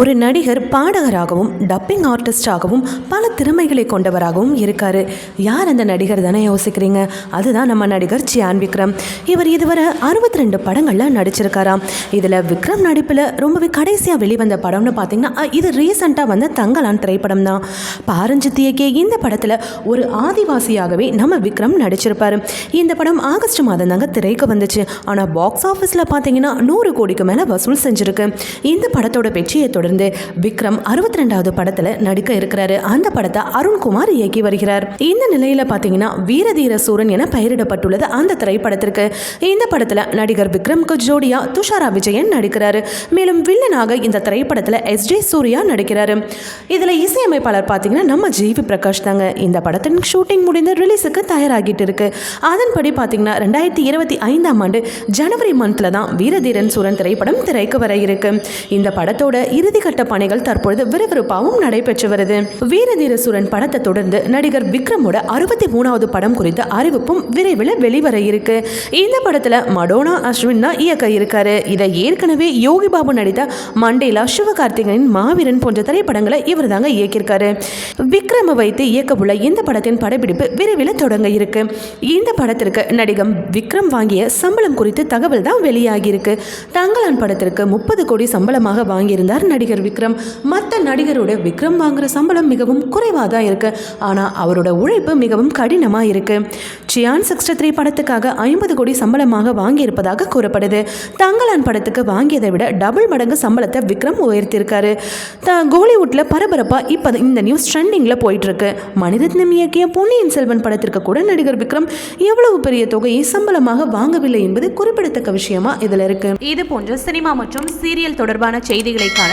ஒரு நடிகர் பாடகராகவும் டப்பிங் ஆர்டிஸ்டாகவும் பல திறமைகளை கொண்டவராகவும் இருக்காரு. யார் அந்த நடிகர் தானே யோசிக்கிறீங்க? அதுதான் நம்ம நடிகர் சியான் விக்ரம். இவர் இதுவரை அறுபத்தி ரெண்டு படங்களில் நடிச்சிருக்காராம். இதில் விக்ரம் நடிப்பில் ரொம்பவே கடைசியாக வெளிவந்த படம்னு பார்த்தீங்கன்னா இது ரீசண்டாக வந்த தங்கலான் திரைப்படம் தான். பாரஞ்சித்தியக்கே இந்த படத்தில் ஒரு ஆதிவாசியாகவே நம்ம விக்ரம் நடிச்சிருப்பாரு. இந்த படம் ஆகஸ்ட் மாதம் தாங்க திரைக்கு வந்துச்சு. ஆனால் பாக்ஸ் ஆஃபீஸில் பார்த்தீங்கன்னா நூறு கோடிக்கு மேலே வசூல் செஞ்சிருக்கு. இந்த படத்தோட வெற்றியை தொடர்ந்து விக்ரம் அறுபத்தி ரெண்டாவது படத்தில் நடிக்க இருக்கிறாரு. அந்த படத்தை அருண்குமார் இயக்கி வருகிறார். இந்த நிலையில் பார்த்தீங்கன்னா வீரதீர சூரன் என பெயரிடப்பட்டுள்ளது அந்த திரைப்படத்திற்கு. இந்த படத்தில் நடிகர் விக்ரம்க்கு ஜோடியா துஷாரா விஜயன் நடிக்கிறாரு. மேலும் வில்லனாக இந்த திரைப்படத்தில் எஸ் ஜே சூர்யா நடிக்கிறாரு. இதில் இசையமைப்பாளர் பாத்தீங்கன்னா நம்ம ஜிவி பிரகாஷ் தாங்க. இந்த படத்தின் ஷூட்டிங் முடிந்து ரிலீஸுக்கு தயாராகிட்டு இருக்கு. அதன்படி பார்த்தீங்கன்னா ரெண்டாயிரத்தி இருபத்தி ஐந்தாம் ஆண்டு ஜனவரி மந்த்ல தான் வீரதீரன் சூரன் திரைப்படம் திரைக்கு வர இருக்கு. இந்த படத்தோட இறுதிக்கட்ட பணிகள் தற்பொழுது விறுவிறுப்பாகவும் நடைபெற்று வருது. வீரதீர சூரன் படத்தை தொடர்ந்து நடிகர் விக்ரமோட அறுபத்தி மூணாவது படம் குறித்த அறிவிப்பும் விரைவில் வெளிவர இருக்கு. இந்த படத்துல மடோனா அஸ்வின் தான் இயக்க இருக்காரு. இதை ஏற்கனவே யோகி பாபு நடித்த மண்டேலா சிவகார்த்திகனின் மாவீரன் போன்ற திரைப்படங்களை இவர் தாங்க இயக்கியிருக்காரு. விக்ரம வைத்து இயக்க உள்ள இந்த படத்தின் படப்பிடிப்பு விரைவில் தொடங்க இருக்கு. இந்த படத்திற்கு நடிகம் விக்ரம் வாங்கிய சம்பளம் குறித்து தகவல் தான் வெளியாகியிருக்கு தங்கலான் படத்திற்கு முப்பது கோடி சம்பளமாக வாங்கியிருந்தார் நடிகர் நடிகர் விக்ரம் மற்ற நடிகரோட விக்ரம் வாங்குற சம்பளம் மிகவும் குறைவாக தான் இருக்கு. ஆனால் அவரோட உழைப்பு மிகவும் கடினமாக இருக்கு. சியான் சிக்ஸ்டி த்ரீ படத்துக்காக ஐம்பது கோடி சம்பளமாக வாங்கியிருப்பதாக கூறப்படுது. தங்கலான் படத்துக்கு வாங்கியதை விட டபுள் மடங்கு சம்பளத்தை விக்ரம் உயர்த்தியிருக்காரு. த கோலிவுட்டில் பரபரப்பாக இப்போ இந்த நியூஸ் ட்ரெண்டிங்கில் போயிட்டு இருக்கு இயக்கிய பொன்னியின் செல்வன் படத்திற்கு கூட நடிகர் விக்ரம் எவ்வளவு பெரிய தொகையை சம்பளமாக வாங்கவில்லை என்பது குறிப்பிடத்தக்க விஷயமா இதில் இருக்கு. இது போன்ற சினிமா மற்றும் சீரியல் தொடர்பான செய்திகளைக்கான